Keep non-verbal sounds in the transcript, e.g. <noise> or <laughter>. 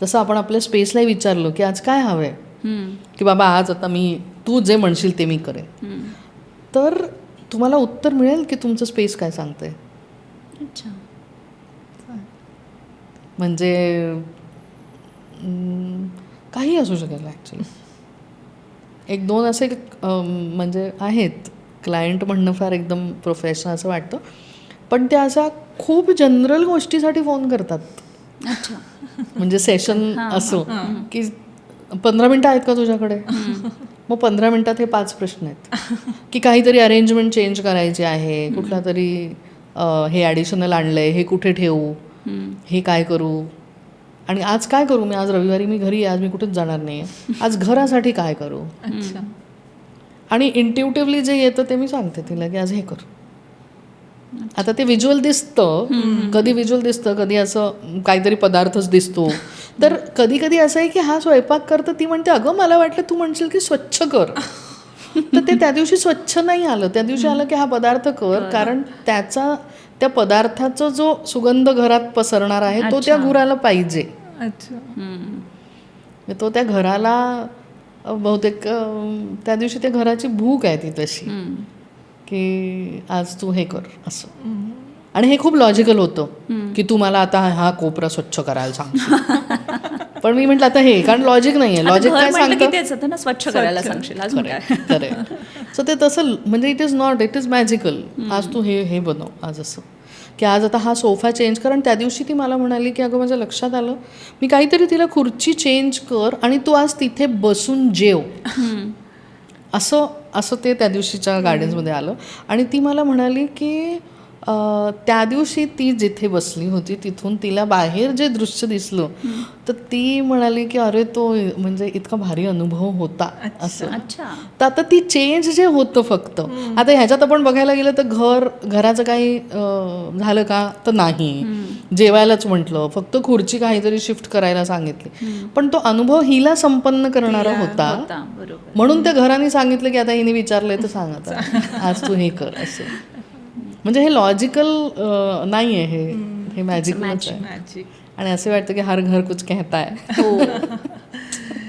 जसं आपण आपल्या स्पेसलाही विचारलं की आज काय हवं आहे की बाबा आज आता मी तू जे म्हणशील ते मी करेन. तर तुम्हाला उत्तर मिळेल की तुमचं स्पेस काय सांगतंय? अच्छा. म्हणजे काही असू शकेल ॲक्च्युली एक दोन असे म्हणजे आहेत. क्लायंट म्हणणं फार एकदम प्रोफेशनल असं वाटतं. पण त्या अशा खूप जनरल गोष्टीसाठी फोन करतात. म्हणजे सेशन असो. की पंधरा मिनटं आहेत का तुझ्याकडे? मग पंधरा मिनटात हे पाच प्रश्न आहेत. की काहीतरी अरेंजमेंट चेंज करायची आहे कुठला तरी हे ॲडिशनल आणलंय हे कुठे ठेवू? हे. काय करू? आणि आज काय करू? मी आज रविवारी मी घरी आहे, आज मी कुठेच जाणार नाही आज घरासाठी काय करू? अच्छा. आणि इंट्युटिव्हली जे येतं ते मी सांगते तिला की आज हे कर. आता ते व्हिज्युअल दिसतं. कधी व्हिज्युअल दिसतं कधी असं काहीतरी पदार्थच दिसतो. तर कधी कधी असं आहे की हा स्वयंपाक करतं ती म्हणते अगं मला वाटलं तू म्हणशील की स्वच्छ कर. <laughs> तर ते त्या दिवशी स्वच्छ नाही आलं. त्या दिवशी आलं की हा पदार्थ कर कारण त्याचा त्या पदार्थाचा जो सुगंध घरात पसरणार आहे तो त्या घराला पाहिजे. तो त्या घराला बहुतेक त्या दिवशी त्या घराची भूक आहे ती तशी. की आज तू हे कर असं. आणि हे खूप लॉजिकल होतं की तू मला आता हा कोपरा स्वच्छ करायला सांग <laughs> पण मी म्हटलं आता हे कारण लॉजिक नाही आहे लॉजिक काय सांगतं? ना स्वच्छ करायला सांगशील. करेक्ट सो <laughs> ते तसं म्हणजे it is not it is magical आज तू हे हे बनव आज असं. की आज आता हा सोफा चेंज कर. आणि त्या दिवशी ती मला म्हणाली की अगं माझ्या लक्षात आलं. मी काहीतरी तिला खुर्ची चेंज कर आणि तू आज तिथे बसून जेव. असं असं ते त्या दिवशीच्या गार्डन्समध्ये आलं. आणि ती मला म्हणाली की त्या दिवशी ती जिथे बसली होती तिथून तिला बाहेर जे दृश्य दिसलं तर ती म्हणाली की अरे तो म्हणजे इतका भारी अनुभव होता. असं. अच्छा. तर आता ती चेंज जे होतं फक्त आता ह्याच्यात आपण बघायला गेलं तर घर घराचं काही झालं का? तर नाही. जेवायलाच म्हटलं. फक्त खुर्ची काहीतरी शिफ्ट करायला सांगितली. पण तो अनुभव हिला संपन्न करणारा होता. म्हणून त्या घराने सांगितलं की आता हिने विचारलंय तर सांग <laughs> आज तू हे कर असं. म्हणजे हे लॉजिकल नाही आहे हे. हे मॅजिक आणि असं वाटतं की हर घर कुछ कहता हो. <laughs>